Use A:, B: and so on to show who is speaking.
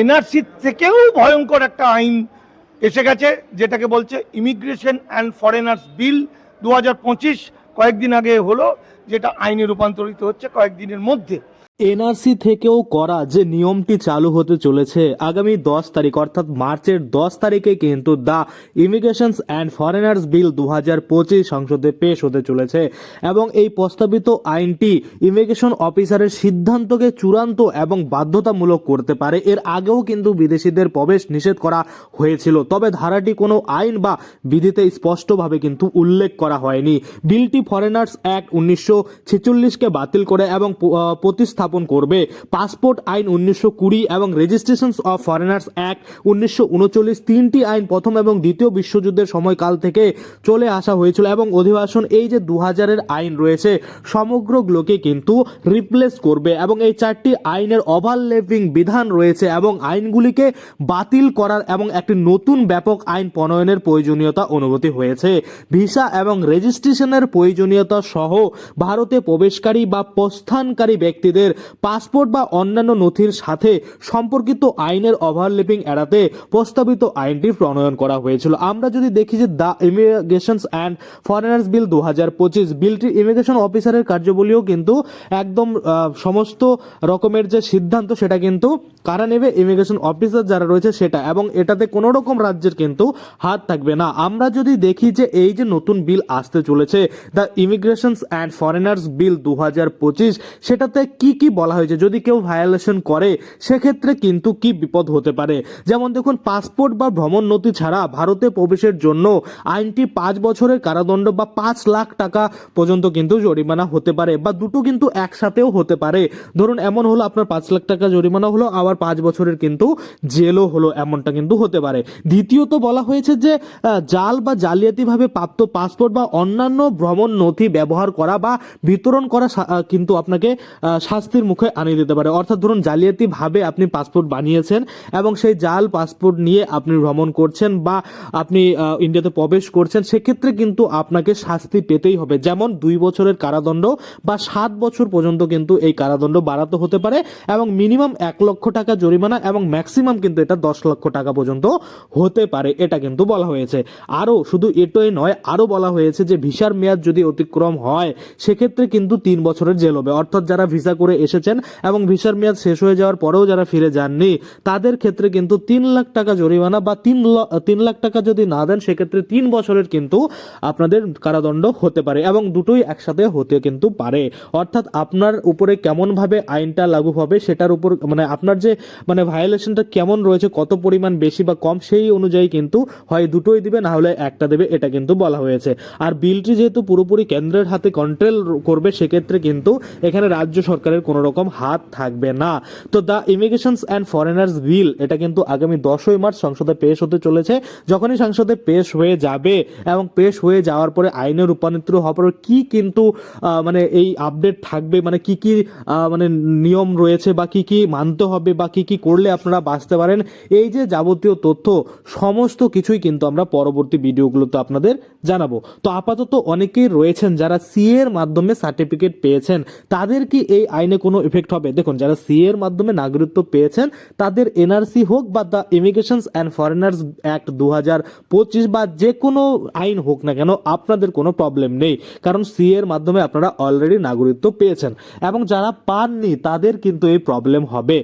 A: NRC থেকেও ভয়ঙ্কর একটা আইন এসে গেছে, যেটাকে বলছে ইমিগ্রেশন অ্যান্ড ফরেনার্স বিল দু হাজার পঁচিশ কয়েকদিন আগে হলো, যেটা আইনে রূপান্তরিত হচ্ছে কয়েকদিনের মধ্যে।
B: এনআরসি থেকেও করা যে নিয়মটি চালু হতে চলেছে আগামী দশ তারিখ, অর্থাৎ মার্চের দশ তারিখে কিন্তু the immigrations and foreigners bill দু হাজার পঁচিশ সংসদে পেশ হতে চলেছে এবং এই প্রস্তাবিত আইনটি ইমিগ্রেশন অফিসারের সিদ্ধান্তকে চূড়ান্ত এবং বাধ্যতামূলক করতে পারে। এর আগেও কিন্তু বিদেশিদের প্রবেশ নিষেধ করা হয়েছিল, তবে ধারাটি কোনো আইন বা বিধিতে স্পষ্টভাবে কিন্তু উল্লেখ করা হয়নি। বিলটি ফরেনার্স অ্যাক্ট উনিশশো ছেচল্লিশকে বাতিল করে এবং প- আহ, প্রতিস্থাপন করবে। পাসপোর্ট আইন উনিশশো কুড়ি এবং রেজিস্ট্রেশন অফ ফরেনার্স অ্যাক্ট উনিশশো উনচল্লিশ তিনটি আইন প্রথম এবং দ্বিতীয় বিশ্বযুদ্ধের সময়কাল থেকে চলে আসা হয়েছিল এবং অধিবাসন এই যে দু হাজারের আইন রয়েছে সমগ্রগুলোকে কিন্তু রিপ্লেস করবে এবং এই চারটি আইনের ওভারলেপিং বিধান রয়েছে এবং আইনগুলিকে বাতিল করার এবং একটি নতুন ব্যাপক আইন প্রণয়নের প্রয়োজনীয়তা অনুভূতি হয়েছে। ভিসা এবং রেজিস্ট্রেশনের প্রয়োজনীয়তা সহ ভারতে প্রবেশকারী বা প্রস্থানকারী ব্যক্তিদের পাসপোর্ট বা অন্যান্য নথির সাথে সম্পর্কিত আইনের ওভারলেপিং এড়াতে প্রস্তাবিত আইনটি প্রণয়ন করা হয়েছিল। আমরা যদি দেখি যে the immigrations and foreigners bill দু হাজার পঁচিশ, বিলটি ইমিগ্রেশন অফিসারের কার্যবলীও কিন্তু একদম সমস্ত রকমের যে সিদ্ধান্ত সেটা কিন্তু কারা নেবে? ইমিগ্রেশন অফিসার যারা রয়েছে সেটা। এবং এটাতে কোনো রকম রাজ্যের কিন্তু হাত থাকবে না। আমরা যদি দেখি যে এই যে নতুন বিল আসতে চলেছে, the immigrations and foreigners bill দু হাজার পঁচিশ, সেটাতে কি কি বলা হয়েছে? যদি কেউ ভায়োলেশন করে সেক্ষেত্রে কিন্তু কি বিপদ হতে পারে? যেমন দেখুন পাসপোর্ট বা ভ্রমণ নথি ছাড়া ভারতে প্রবেশের জন্য আইনটি পাঁচ বছরের কারাদণ্ড বা পাঁচ লাখ টাকা পর্যন্ত কিন্তু জরিমানা হতে পারে বা দুটো কিন্তু একসাথেও হতে পারে। ধরুন এমন হলো আপনার পাঁচ লাখ টাকা জরিমানা হলো আবার পাঁচ বছরের কিন্তু জেলও হলো এমনটা কিন্তু হতে পারে। দ্বিতীয়ত বলা হয়েছে যে জাল বা জালিয়াতিভাবে প্রাপ্ত পাসপোর্ট বা অন্যান্য ভ্রমণ নথি ব্যবহার করা বা বিতরণ করা কিন্তু আপনাকে আহ, শাস্তির মুখে আনিয়ে দিতে পারে। অর্থাৎ ধরুন জালিয়াতিভাবে আপনি পাসপোর্ট বানিয়েছেন এবং সেই জাল পাসপোর্ট নিয়ে আপনি ভ্রমণ করছেন বা আপনি ইন্ডিয়াতে প্রবেশ করছেন, সেক্ষেত্রে কিন্তু আপনাকে শাস্তি পেতেই হবে। যেমন দুই বছরের কারাদণ্ড বা সাত বছর পর্যন্ত কিন্তু এই কারাদণ্ড বাড়াতে হতে পারে এবং মিনিমাম এক লক্ষ টাকা জরিমানা এবং ম্যাক্সিমাম কিন্তু এটা দশ লক্ষ টাকা পর্যন্ত হতে পারে, এটা কিন্তু বলা হয়েছে। আরও শুধু এটাই নয়, আরও বলা হয়েছে যে ভিসার মেয়াদ যদি অতিক্রম হয়, সেক্ষেত্রে কিন্তু তিন বছরের জেল হবে। অর্থাৎ যারা ভিসা করে এসেছেন এবং ভিসার মেয়াদ শেষ হয়ে যাওয়ার পরেও যারা ফিরে যাননি, তাদের ক্ষেত্রে কিন্তু তিন লাখ টাকা জরিমানা বা তিন তিন লাখ টাকা যদি না দেন, সেক্ষেত্রে তিন বছরের কিন্তু আপনাদের কারাদণ্ড হতে পারে এবং দুটোই একসাথে হতে কিন্তু পারে। অর্থাৎ আপনার উপরে কেমনভাবে আইনটা লাগু হবে, সেটার উপর মানে আপনার যে মানে ভায়োলেশনটা কেমন রয়েছে, কত পরিমাণ বেশি বা কম, সেই অনুযায়ী কিন্তু হয় দুটোই দিবে, না হলে একটা দেবে, এটা কিন্তু বলা হয়েছে। আর বিলটি যেহেতু পুরোপুরি কেন্দ্রের হাতে কন্ট্রোল করবে, সেক্ষেত্রে কিন্তু এখানে রাজ্য সরকারের কোনো রকম হাত থাকবে না। তো the immigrations and foreigners bill, এটা কিন্তু আগামী দশই মার্চ সংসদে পেশ হতে চলেছে। যখনই সংসদে পেশ হয়ে যাবে এবং পেশ হয়ে যাওয়ার পরে আইনে রূপান্তরিত হওয়ার পরে কি কিন্তু মানে এই আপডেট থাকবে মানে কি কি মানে নিয়ম রয়েছে বা কি কি মানতে হবে বা কি কি করলে আপনারা বাঁচতে পারেন, এই যে যাবতীয় তথ্য, সমস্ত কিছুই কিন্তু আমরা পরবর্তী ভিডিওগুলোতে আপনাদের জানাব। তো আপাতত অনেকেই রয়েছেন যারা সি এর মাধ্যমে সার্টিফিকেট পেয়েছেন, তাদের কি এই আইনে কোনো ইফেক্ট হবে। দেখুন, যারা সি এর মাধ্যমে নাগরিকত্ব পেয়েছেন, তাদের এনআরসি হোক বা the immigrations and foreigners act দু পঁচিশ বা যে কোনো আইন হোক না কেন, আপনাদের কোনো প্রবলেম নেই। কারণ সি এর মাধ্যমে আপনারা অলরেডি নাগরিকত্ব পেয়েছেন। এবং যারা পাননি, তাদের কিন্তু এই প্রবলেম হবে।